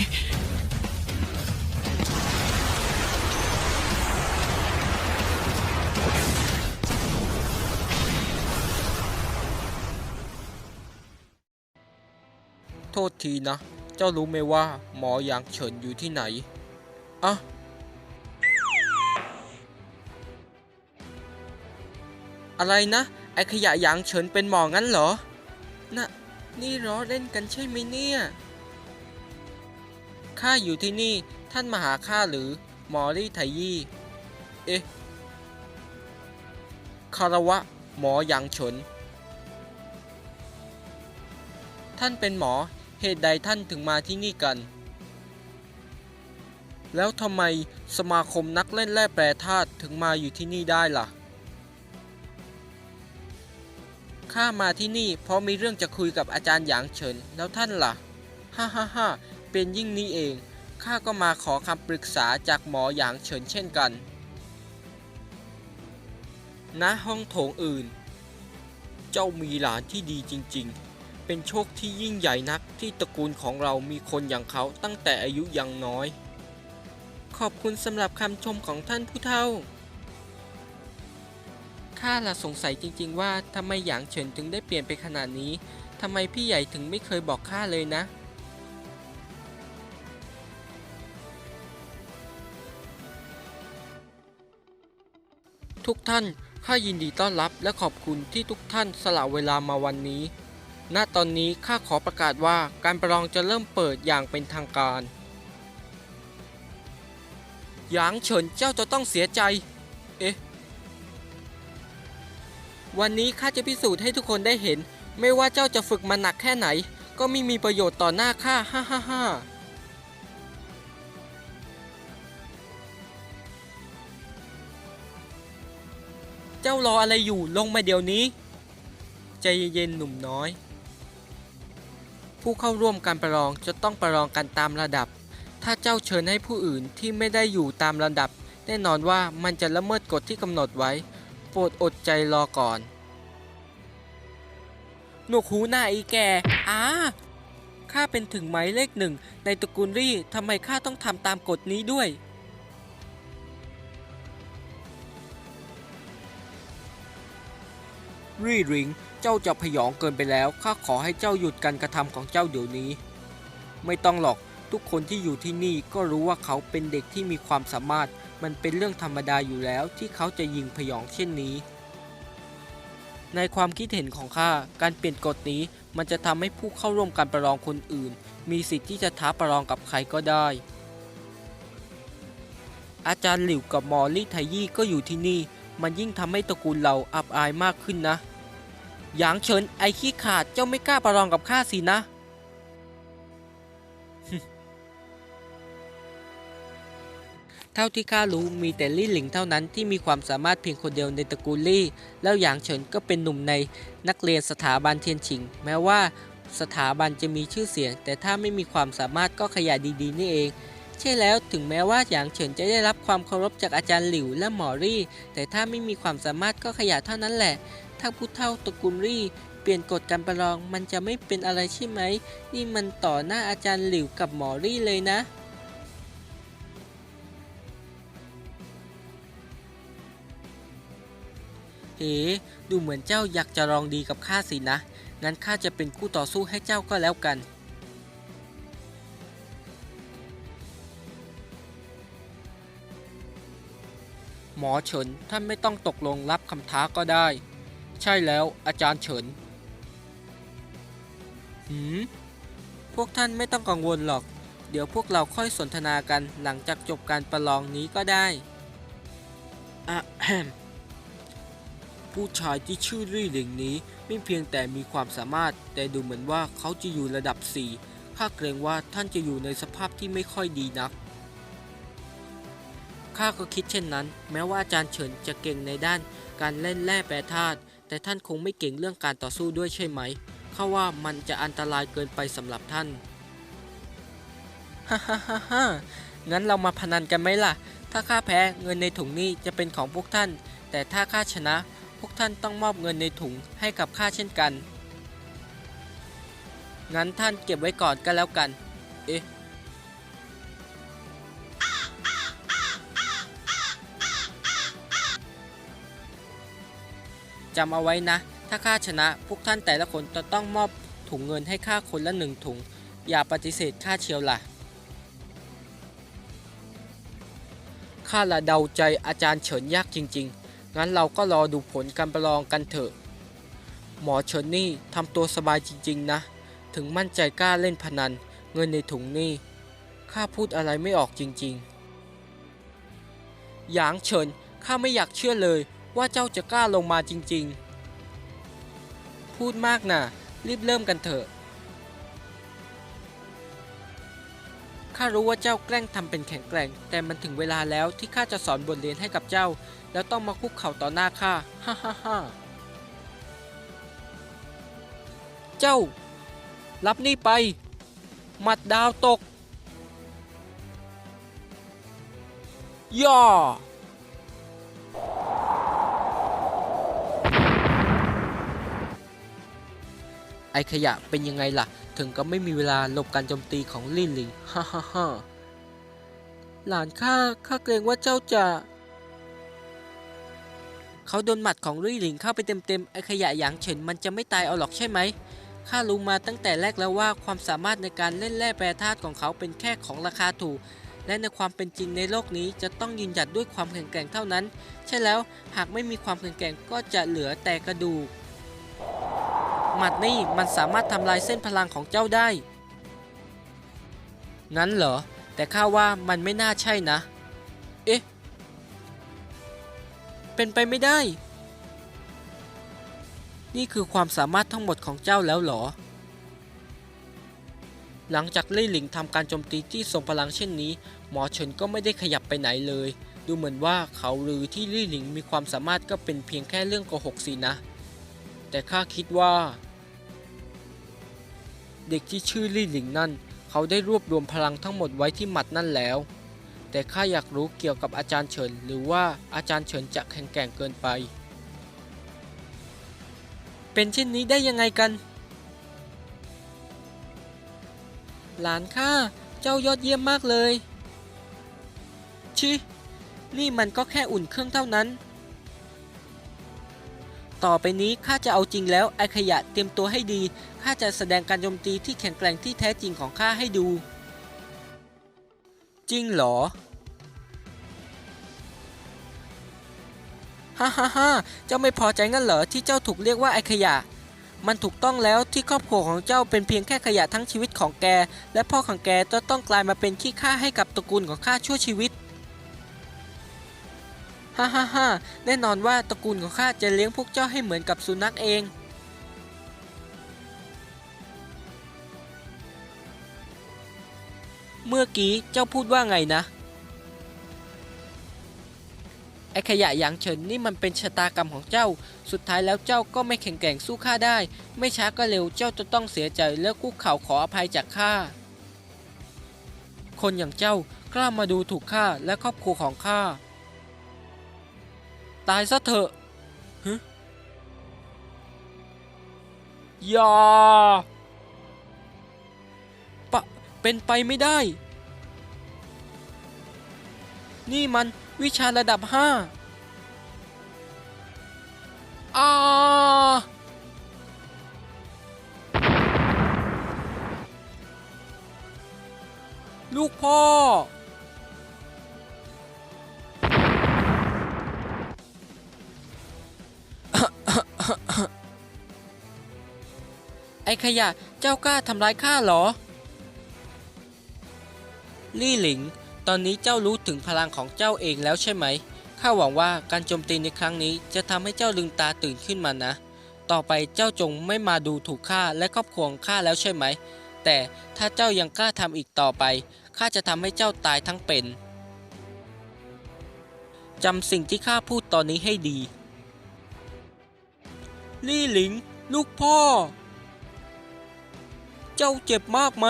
โทษทีนะ เจ้ารู้ไหมว่าหมอหยางเฉินอยู่ที่ไหน อะ อะไรนะ ไอขยะหยางเฉินเป็นหมองั้นเหรอ น่ะ นี่ล้อเล่นกันใช่ไหมเนี่ย ข้าอยู่ที่นี่ท่านมาหาข้าหรือหมอรี่ไทยี่ เอ๊ะ คารวะ หมอหยางเฉินท่านเป็นหมอ เหตุใดท่านถึงมาที่นี่กัน แล้วทำไมสมาคมนักเล่นแร่แปรธาตุถึงมาอยู่ที่นี่ได้ล่ะ ข้ามาที่นี่เพราะมีเรื่องจะคุยกับอาจารย์หยางเฉิน แล้วท่านล่ะ ฮ่าฮ่าฮ่า เป็นยิ่งนี้เอง ข้าก็มาขอคำปรึกษาจากหมอหยางเฉินเช่นกันณห้องโถงอื่น เจ้ามีหลานที่ดีจริงๆ เป็นโชคที่ยิ่งใหญ่นักที่ตระกูลของเรามีคนอย่างเขาตั้งแต่อายุยังน้อย ขอบคุณสำหรับคำชมของท่านผู้เฒ่า ข้าละสงสัยจริงๆว่าทำไมหยางเฉินถึงได้เปลี่ยนไปขนาดนี้ทำไมพี่ใหญ่ถึงไม่เคยบอกข้าเลยนะ ทุกท่านข้ายินดีต้อนรับและขอบคุณที่ทุกท่านสละเวลามาวันนี้ ณ ตอนนี้ข้าขอประกาศว่าการประลองจะเริ่มเปิดอย่างเป็นทางการ หยางเฉินเจ้าจะต้องเสียใจ เอ๊ะ วันนี้ข้าจะพิสูจน์ให้ทุกคนได้เห็น ไม่ว่าเจ้าจะฝึกมาหนักแค่ไหน ก็ไม่มีประโยชน์ต่อหน้าข้า ฮ่าฮ่าฮ่า เจ้ารออะไรอยู่ลงมาเดี๋ยวนี้ ใจเย็นๆหนุ่มน้อย ผู้เข้าร่วมการประลองจะต้องประลองกันตามระดับ ถ้าเจ้าเชิญให้ผู้อื่นที่ไม่ได้อยู่ตามระดับ แน่นอนว่ามันจะละเมิดกฎที่กำหนดไว้ โปรดอดใจรอก่อน หนวกหูหน้าอีแกอ้าข้าเป็นถึงหมายเลขหนึ่งในตระกูลรี่ทำไมข้าต้องทำตามกฎนี้ด้วย รี่ริง เจ้าจะพยองเกินไปแล้ว ข้าขอให้เจ้าหยุดการกระทำของเจ้าเดี๋ยวนี้ ไม่ต้องหรอก ทุกคนที่อยู่ที่นี่ก็รู้ว่าเขาเป็นเด็กที่มีความสามารถ มันเป็นเรื่องธรรมดาอยู่แล้วที่เขาจะยิงพยองเช่นนี้ ในความคิดเห็นของข้า การเปลี่ยนกฎนี้มันจะทำให้ผู้เข้าร่วมการประลองคนอื่น มีสิทธิ์ที่จะท้าประลองกับใครก็ได้ อาจารย์หลิวกับมอลลี่ไทยี่ก็อยู่ที่นี่มันยิ่งทำให้ตระกูลเราอับอายมากขึ้นนะ หยางเฉินไอขี้ขาดเจ้าไม่กล้าประลองกับข้าสินะ เท่าที่ข้ารู้มีแต่ลี่หลิงเท่านั้นที่มีความสามารถเพียงคนเดียวในตระกูลลี่ แล้วหยางเฉินก็เป็นหนุ่มในนักเรียนสถาบันเทียนฉิง แม้ว่าสถาบันจะมีชื่อเสียง แต่ถ้าไม่มีความสามารถก็ขยะดีๆ นี่เอง ใช่แล้วถึงแม้ว่าหยางเฉินจะได้รับความเคารพจากอาจารย์หลิวและหมอรี่ แต่ถ้าไม่มีความสามารถก็ขยะเท่านั้นแหละ ถ้าผู้เฒ่าตระกูลรี่เปลี่ยนกฎการประลองมันจะไม่เป็นอะไรใช่ไหม นี่มันต่อหน้าอาจารย์หลิวกับหมอรี่เลยนะเอ๋ดูเหมือนเจ้าอยากจะลองดีกับข้าสินะ งั้นข้าจะเป็นคู่ต่อสู้ให้เจ้าก็แล้วกัน หมอเฉินท่านไม่ต้องตกลงรับคำท้าก็ได้ ใช่แล้วอาจารย์เฉินหืมพวกท่านไม่ต้องกังวลหรอก เดี๋ยวพวกเราค่อยสนทนากันหลังจากจบการประลองนี้ก็ได้อะแฮมผู้ชายที่ชื่อรี่หลิงนี้ไม่เพียงแต่มีความสามารถ แต่ดูเหมือนว่าเขาจะอยู่ระดับ 4 ข้าเกรงว่าท่านจะอยู่ในสภาพที่ไม่ค่อยดีนัก ข้าก็คิดเช่นนั้น แม้ว่าอาจารย์เฉินจะเก่งในด้านการเล่นแร่แปรธาตุ แต่ท่านคงไม่เก่งเรื่องการต่อสู้ด้วยใช่ไหมข้าว่ามันจะอันตรายเกินไปสำหรับท่าน ฮ่าฮ่าฮ่าฮ่างั้นเรามาพนันกันไหมล่ะ ถ้าข้าแพ้เงินในถุงนี้จะเป็นของพวกท่าน แต่ถ้าข้าชนะ พวกท่านต้องมอบเงินในถุงให้กับข้าเช่นกัน งั้นท่านเก็บไว้ก่อนก็แล้วกัน เอ๊ะำเอาไว้นะ ถ้าข้าชนะพวกท่านแต่ละคนจะต้องมอบถุงเงินให้ข้าคนละหนึ่งถุง อย่าปฏิเสธข้าเชียวล่ะ ข้าละเดาใจอาจารย์เฉินยากจริง ๆ งั้นเราก็รอดูผลการประลองกันเถอะ หมอเฉินนี่ทำตัวสบายจริง ๆ นะ ถึงมั่นใจกล้าเล่นพนัน เงินในถุงนี่ ข้าพูดอะไรไม่ออกจริง ๆ หยางเฉินข้าไม่อยากเชื่อเลย ว่าเจ้าจะกล้าลงมาจริงๆ พูดมากนะ่ะ รีบเริ่มกันเถอะ ข้ารู้ว่าเจ้าแกล้งทำเป็นแข็งแกร่ง แต่มันถึงเวลาแล้วที่ข้าจะสอนบทเรียนให้กับเจ้า แล้วต้องมาคุกเข่าต่อหน้าข้า ฮ่าฮ่าฮ่าเจ้า รับนี่ไป หมัดดาวตกย่อ ไอขยะเป็นยังไงล่ะ ถึงก็ไม่มีเวลาหลบการโจมตีของลี่หลิงฮ่าฮ่าฮ่าหลานข้าข้าเกรงว่าเจ้าจะ เขาโดนหมัดของลี่หลิงเข้าไปเต็มๆ ไอขยะหยางเฉินมันจะไม่ตายเอาหรอกใช่ไหมข้ารู้มาตั้งแต่แรกแล้วว่าความสามารถในการเล่นแร่แปรธาตุของเขาเป็นแค่ของราคาถูก และในความเป็นจริงในโลกนี้จะต้องยืนหยัดด้วยความแข็งแกร่งเท่านั้น ใช่แล้วหากไม่มีความแข็งแกร่งก็จะเหลือแต่กระดูก หมัดนี่มันสามารถทำลายเส้นพลังของเจ้าได้ งั้นเหรอ แต่ข้าว่ามันไม่น่าใช่นะ เอ๊ะ เป็นไปไม่ได้ นี่คือความสามารถทั้งหมดของเจ้าแล้วเหรอ หลังจากเล่หลิงทำการโจมตีที่ทรงพลังเช่นนี้ หมอเฉินก็ไม่ได้ขยับไปไหนเลย ดูเหมือนว่าเขาหรือที่ลี่หลิงมีความสามารถก็เป็นเพียงแค่เรื่องโกหกสินะแต่ข้าคิดว่า เด็กที่ชื่อลี่หลิงนั่น เขาได้รวบรวมพลังทั้งหมดไว้ที่หมัดนั่นแล้ว แต่ข้าอยากรู้เกี่ยวกับอาจารย์เฉิน หรือว่าอาจารย์เฉินจะแข็งแกร่งเกินไป เป็นเช่นนี้ได้ยังไงกัน หลานข้าเจ้ายอดเยี่ยมมากเลย ชิ นี่มันก็แค่อุ่นเครื่องเท่านั้น ต่อไปนี้ข้าจะเอาจริงแล้วไอขยะเตรียมตัวให้ดีข้าจะแสดงการโจมตีที่แข็งแกร่งที่แท้จริงของข้าให้ดู จริงเหรอฮ่าฮ่าฮ่าเจ้าไม่พอใจงั้นเหรอที่เจ้าถูกเรียกว่าไอขยะ มันถูกต้องแล้วที่ครอบครัวของเจ้าเป็นเพียงแค่ขยะทั้งชีวิตของแก และพ่อของแกจะต้องกลายมาเป็นขี้ข้าให้กับตระกูลของข้าชั่วชีวิต ฮ่าฮ่าฮ่าแน่นอนว่าตระกูลของข้าจะเลี้ยงพวกเจ้าให้เหมือนกับสุนัขเองเมื่อกี้เจ้าพูดว่าไงนะไอขยะอย่างเฉินนี่มันเป็นชะตากรรมของเจ้า สุดท้ายแล้วเจ้าก็ไม่แข็งแกร่งสู้ข้าได้ ไม่ช้าก็เร็วเจ้าจะต้องเสียใจและคุกเข่าขออภัยจากข้า คนอย่างเจ้ากล้ามาดูถูกข้าและครอบครัวของข้า ตายซะเถอะฮึอย่าปะเป็นไปไม่ได้ นี่มันวิชาระดับห้าอาลูกพ่อ ไอ้ขยะเจ้ากล้าทำร้ายข้าเหรอ ลี่หลิง ตอนนี้เจ้ารู้ถึงพลังของเจ้าเองแล้วใช่ไหม ข้าหวังว่าการโจมตีในครั้งนี้จะทำให้เจ้าลืมตาตื่นขึ้นมานะ ต่อไปเจ้าจงไม่มาดูถูกข้าและครอบครัวของข้าแล้วใช่ไหม แต่ถ้าเจ้ายังกล้าทำอีกต่อไป ข้าจะทำให้เจ้าตายทั้งเป็น จำสิ่งที่ข้าพูดตอนนี้ให้ดี ลี่หลิง ลูกพ่อ เจ้าเจ็บมากไหม